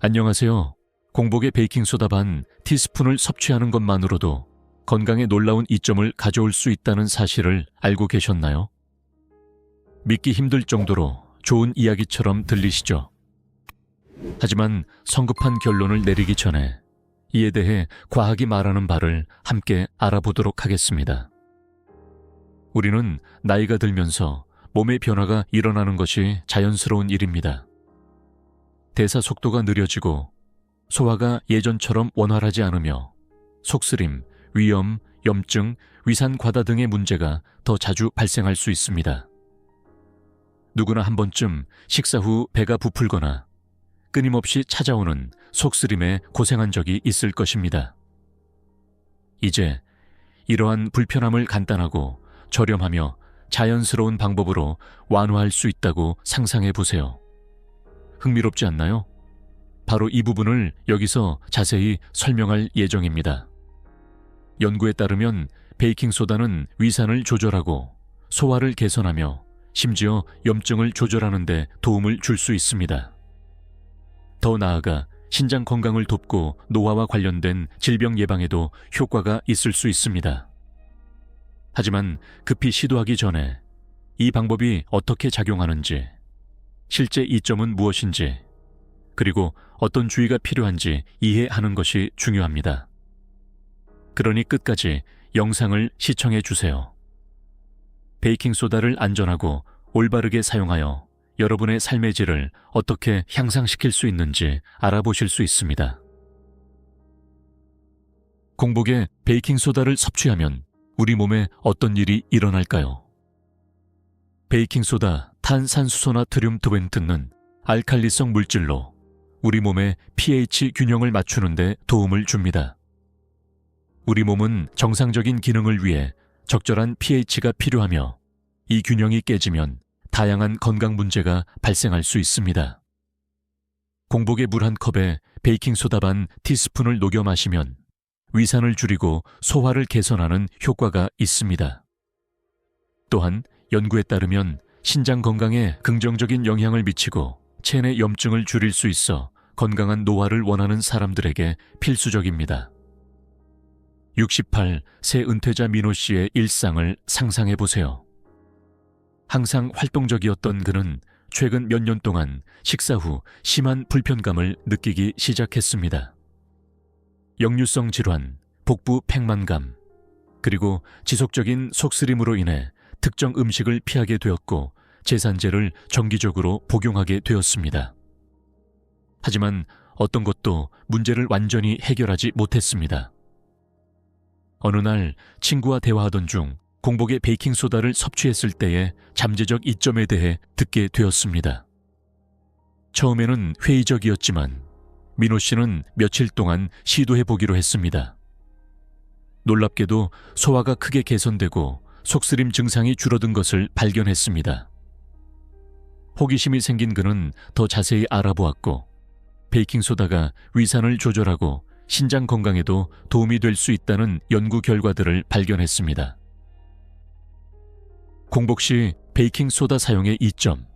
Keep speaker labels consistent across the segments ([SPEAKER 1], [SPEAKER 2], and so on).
[SPEAKER 1] 안녕하세요. 공복에 베이킹소다 반 티스푼을 섭취하는 것만으로도 건강에 놀라운 이점을 가져올 수 있다는 사실을 알고 계셨나요? 믿기 힘들 정도로 좋은 이야기처럼 들리시죠? 하지만 성급한 결론을 내리기 전에 이에 대해 과학이 말하는 바를 함께 알아보도록 하겠습니다. 우리는 나이가 들면서 몸의 변화가 일어나는 것이 자연스러운 일입니다. 대사 속도가 느려지고 소화가 예전처럼 원활하지 않으며 속쓰림, 위염, 염증, 위산 과다 등의 문제가 더 자주 발생할 수 있습니다. 누구나 한 번쯤 식사 후 배가 부풀거나 끊임없이 찾아오는 속쓰림에 고생한 적이 있을 것입니다. 이제 이러한 불편함을 간단하고 저렴하며 자연스러운 방법으로 완화할 수 있다고 상상해 보세요. 흥미롭지 않나요? 바로 이 부분을 여기서 자세히 설명할 예정입니다. 연구에 따르면 베이킹소다는 위산을 조절하고 소화를 개선하며 심지어 염증을 조절하는 데 도움을 줄 수 있습니다. 더 나아가 신장 건강을 돕고 노화와 관련된 질병 예방에도 효과가 있을 수 있습니다. 하지만 급히 시도하기 전에 이 방법이 어떻게 작용하는지, 실제 이점은 무엇인지, 그리고 어떤 주의가 필요한지 이해하는 것이 중요합니다. 그러니 끝까지 영상을 시청해 주세요. 베이킹소다를 안전하고 올바르게 사용하여 여러분의 삶의 질을 어떻게 향상시킬 수 있는지 알아보실 수 있습니다. 공복에 베이킹소다를 섭취하면 우리 몸에 어떤 일이 일어날까요? 베이킹소다, 탄산수소나 트륨 토벤트는 알칼리성 물질로 우리 몸의 pH 균형을 맞추는데 도움을 줍니다. 우리 몸은 정상적인 기능을 위해 적절한 pH가 필요하며 이 균형이 깨지면 다양한 건강 문제가 발생할 수 있습니다. 공복에 물 한 컵에 베이킹소다 반 티스푼을 녹여 마시면 위산을 줄이고 소화를 개선하는 효과가 있습니다. 또한 연구에 따르면 신장 건강에 긍정적인 영향을 미치고 체내 염증을 줄일 수 있어 건강한 노화를 원하는 사람들에게 필수적입니다. 68 새 은퇴자 민호 씨의 일상을 상상해 보세요. 항상 활동적이었던 그는 최근 몇 년 동안 식사 후 심한 불편감을 느끼기 시작했습니다. 역류성 질환, 복부 팽만감, 그리고 지속적인 속쓰림으로 인해 특정 음식을 피하게 되었고 제산제를 정기적으로 복용하게 되었습니다. 하지만 어떤 것도 문제를 완전히 해결하지 못했습니다. 어느 날 친구와 대화하던 중 공복에 베이킹소다를 섭취했을 때의 잠재적 이점에 대해 듣게 되었습니다. 처음에는 회의적이었지만 민호 씨는 며칠 동안 시도해 보기로 했습니다. 놀랍게도 소화가 크게 개선되고 속쓰림 증상이 줄어든 것을 발견했습니다. 호기심이 생긴 그는 더 자세히 알아보았고 베이킹소다가 위산을 조절하고 신장 건강에도 도움이 될 수 있다는 연구 결과들을 발견했습니다. 공복 시 베이킹소다 사용의 이점.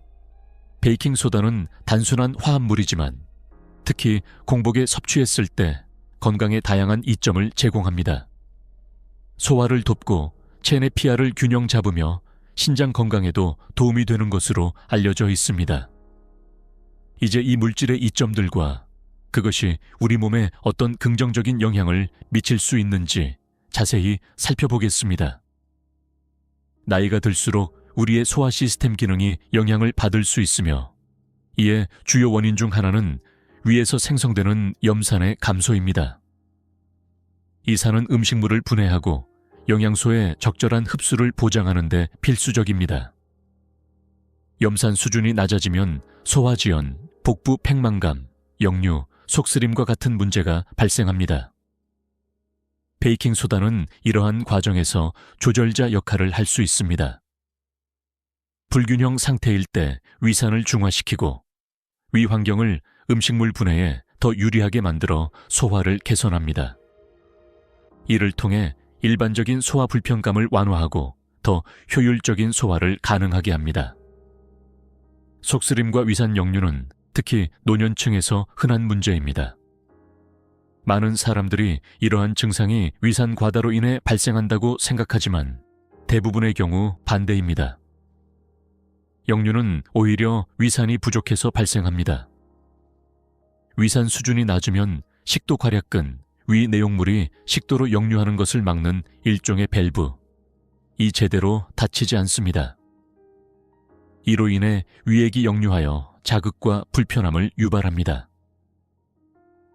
[SPEAKER 1] 베이킹소다는 단순한 화합물이지만 특히 공복에 섭취했을 때 건강에 다양한 이점을 제공합니다. 소화를 돕고 체내 피하를 균형 잡으며 신장 건강에도 도움이 되는 것으로 알려져 있습니다. 이제 이 물질의 이점들과 그것이 우리 몸에 어떤 긍정적인 영향을 미칠 수 있는지 자세히 살펴보겠습니다. 나이가 들수록 우리의 소화 시스템 기능이 영향을 받을 수 있으며 이에 주요 원인 중 하나는 위에서 생성되는 염산의 감소입니다. 이 산은 음식물을 분해하고 영양소의 적절한 흡수를 보장하는 데 필수적입니다. 염산 수준이 낮아지면 소화지연, 복부 팽만감, 역류, 속쓰림과 같은 문제가 발생합니다. 베이킹소다는 이러한 과정에서 조절자 역할을 할 수 있습니다. 불균형 상태일 때 위산을 중화시키고 위 환경을 음식물 분해에 더 유리하게 만들어 소화를 개선합니다. 이를 통해 일반적인 소화 불편감을 완화하고 더 효율적인 소화를 가능하게 합니다. 속쓰림과 위산 역류는 특히 노년층에서 흔한 문제입니다. 많은 사람들이 이러한 증상이 위산 과다로 인해 발생한다고 생각하지만 대부분의 경우 반대입니다. 역류는 오히려 위산이 부족해서 발생합니다. 위산 수준이 낮으면 식도 괄약근, 위 내용물이 식도로 역류하는 것을 막는 일종의 밸브, 이 제대로 닫히지 않습니다. 이로 인해 위액이 역류하여 자극과 불편함을 유발합니다.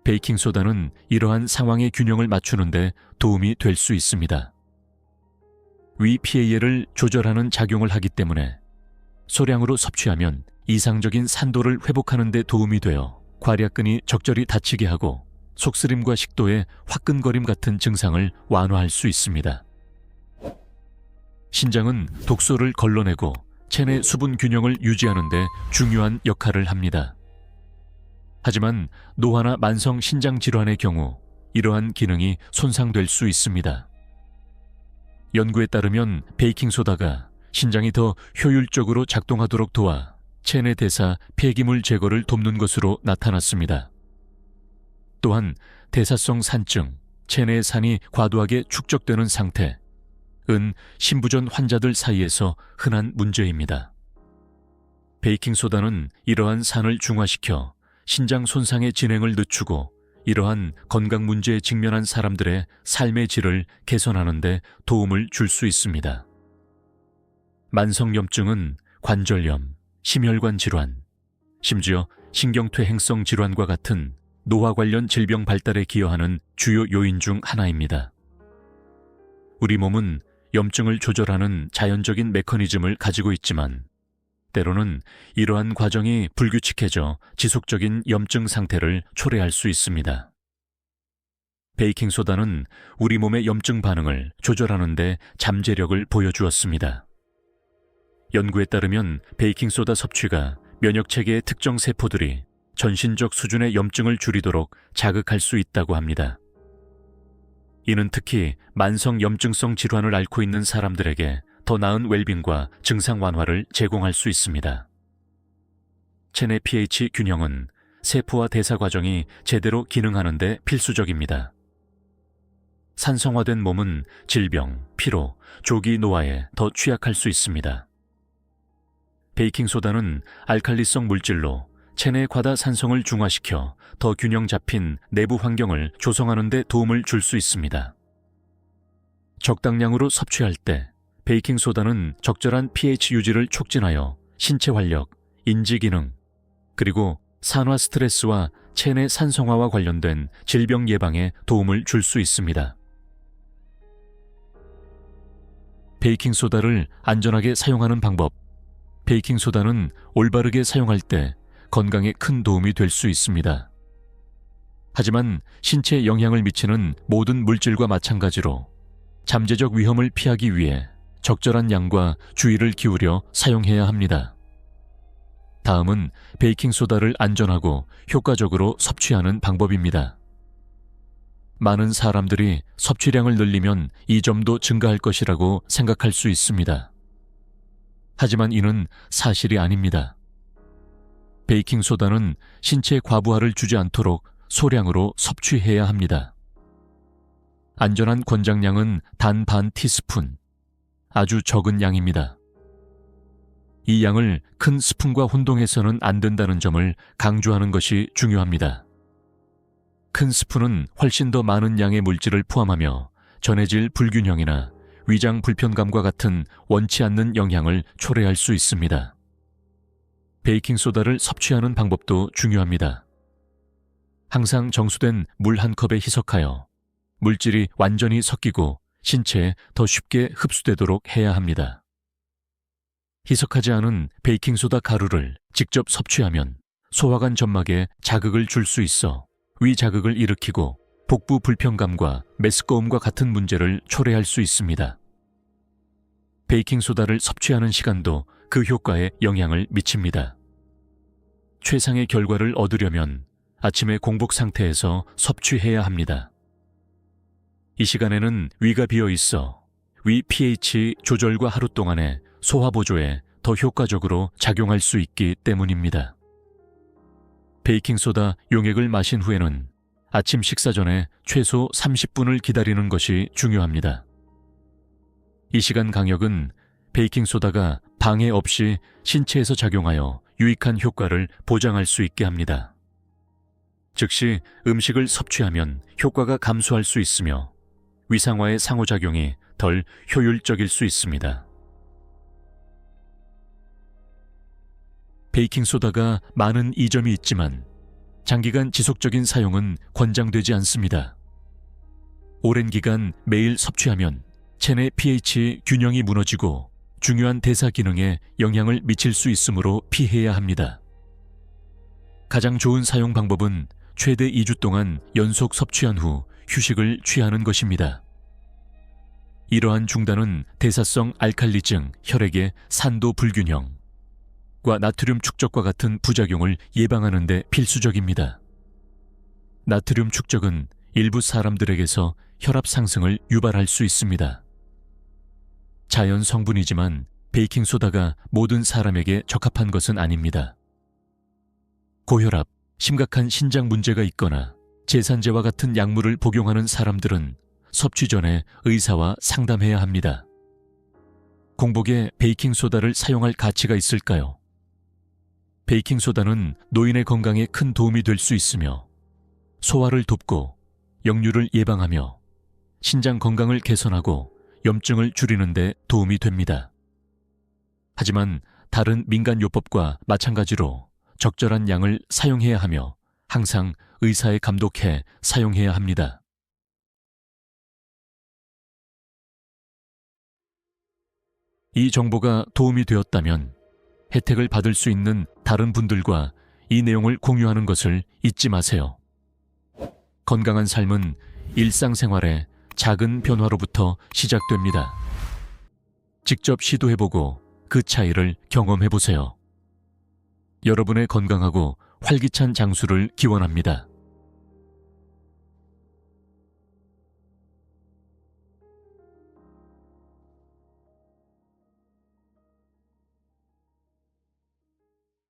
[SPEAKER 1] 베이킹소다는 이러한 상황의 균형을 맞추는데 도움이 될 수 있습니다. 위 pA를 조절하는 작용을 하기 때문에 소량으로 섭취하면 이상적인 산도를 회복하는 데 도움이 되어 괄약근이 적절히 닫히게 하고 속쓰림과 식도의 화끈거림 같은 증상을 완화할 수 있습니다. 신장은 독소를 걸러내고 체내 수분 균형을 유지하는 데 중요한 역할을 합니다. 하지만 노화나 만성 신장 질환의 경우 이러한 기능이 손상될 수 있습니다. 연구에 따르면 베이킹소다가 신장이 더 효율적으로 작동하도록 도와 체내 대사 폐기물 제거를 돕는 것으로 나타났습니다. 또한 대사성 산증, 체내 산이 과도하게 축적되는 상태, 은 신부전 환자들 사이에서 흔한 문제입니다. 베이킹소다는 이러한 산을 중화시켜 신장 손상의 진행을 늦추고 이러한 건강 문제에 직면한 사람들의 삶의 질을 개선하는 데 도움을 줄 수 있습니다. 만성염증은 관절염, 심혈관 질환, 심지어 신경퇴행성 질환과 같은 노화 관련 질병 발달에 기여하는 주요 요인 중 하나입니다. 우리 몸은 염증을 조절하는 자연적인 메커니즘을 가지고 있지만 때로는 이러한 과정이 불규칙해져 지속적인 염증 상태를 초래할 수 있습니다. 베이킹소다는 우리 몸의 염증 반응을 조절하는데 잠재력을 보여주었습니다. 연구에 따르면 베이킹소다 섭취가 면역체계의 특정 세포들이 전신적 수준의 염증을 줄이도록 자극할 수 있다고 합니다. 이는 특히 만성 염증성 질환을 앓고 있는 사람들에게 더 나은 웰빙과 증상 완화를 제공할 수 있습니다. 체내 pH 균형은 세포와 대사 과정이 제대로 기능하는데 필수적입니다. 산성화된 몸은 질병, 피로, 조기 노화에 더 취약할 수 있습니다. 베이킹소다는 알칼리성 물질로 체내 과다 산성을 중화시켜 더 균형 잡힌 내부 환경을 조성하는 데 도움을 줄 수 있습니다. 적당량으로 섭취할 때 베이킹소다는 적절한 pH 유지를 촉진하여 신체 활력, 인지 기능, 그리고 산화 스트레스와 체내 산성화와 관련된 질병 예방에 도움을 줄 수 있습니다. 베이킹소다를 안전하게 사용하는 방법. 베이킹소다는 올바르게 사용할 때 건강에 큰 도움이 될 수 있습니다. 하지만 신체에 영향을 미치는 모든 물질과 마찬가지로 잠재적 위험을 피하기 위해 적절한 양과 주의를 기울여 사용해야 합니다. 다음은 베이킹소다를 안전하고 효과적으로 섭취하는 방법입니다. 많은 사람들이 섭취량을 늘리면 이 점도 증가할 것이라고 생각할 수 있습니다. 하지만 이는 사실이 아닙니다. 베이킹소다는 신체 과부하를 주지 않도록 소량으로 섭취해야 합니다. 안전한 권장량은 단 반 티스푼, 아주 적은 양입니다. 이 양을 큰 스푼과 혼동해서는 안 된다는 점을 강조하는 것이 중요합니다. 큰 스푼은 훨씬 더 많은 양의 물질을 포함하며 전해질 불균형이나 위장 불편감과 같은 원치 않는 영향을 초래할 수 있습니다. 베이킹소다를 섭취하는 방법도 중요합니다. 항상 정수된 물 한 컵에 희석하여 물질이 완전히 섞이고 신체에 더 쉽게 흡수되도록 해야 합니다. 희석하지 않은 베이킹소다 가루를 직접 섭취하면 소화관 점막에 자극을 줄 수 있어 위 자극을 일으키고 복부 불편감과 메스꺼움과 같은 문제를 초래할 수 있습니다. 베이킹소다를 섭취하는 시간도 그 효과에 영향을 미칩니다. 최상의 결과를 얻으려면 아침에 공복 상태에서 섭취해야 합니다. 이 시간에는 위가 비어 있어 위 pH 조절과 하루 동안의 소화 보조에 더 효과적으로 작용할 수 있기 때문입니다. 베이킹소다 용액을 마신 후에는 아침 식사 전에 최소 30분을 기다리는 것이 중요합니다. 이 시간 강역은 베이킹소다가 방해 없이 신체에서 작용하여 유익한 효과를 보장할 수 있게 합니다. 즉시 음식을 섭취하면 효과가 감소할 수 있으며 위상화의 상호작용이 덜 효율적일 수 있습니다. 베이킹소다가 많은 이점이 있지만 장기간 지속적인 사용은 권장되지 않습니다. 오랜 기간 매일 섭취하면 체내 pH 균형이 무너지고 중요한 대사 기능에 영향을 미칠 수 있으므로 피해야 합니다. 가장 좋은 사용 방법은 최대 2주 동안 연속 섭취한 후 휴식을 취하는 것입니다. 이러한 중단은 대사성 알칼리증, 혈액의 산도 불균형, 과 나트륨 축적과 같은 부작용을 예방하는 데 필수적입니다. 나트륨 축적은 일부 사람들에게서 혈압 상승을 유발할 수 있습니다. 자연 성분이지만 베이킹소다가 모든 사람에게 적합한 것은 아닙니다. 고혈압, 심각한 신장 문제가 있거나 제산제와 같은 약물을 복용하는 사람들은 섭취 전에 의사와 상담해야 합니다. 공복에 베이킹소다를 사용할 가치가 있을까요? 베이킹소다는 노인의 건강에 큰 도움이 될 수 있으며 소화를 돕고 역류를 예방하며 신장 건강을 개선하고 염증을 줄이는 데 도움이 됩니다. 하지만 다른 민간요법과 마찬가지로 적절한 양을 사용해야 하며 항상 의사에 감독해 사용해야 합니다. 이 정보가 도움이 되었다면 혜택을 받을 수 있는 다른 분들과 이 내용을 공유하는 것을 잊지 마세요. 건강한 삶은 일상생활의 작은 변화로부터 시작됩니다. 직접 시도해보고 그 차이를 경험해보세요. 여러분의 건강하고 활기찬 장수를 기원합니다.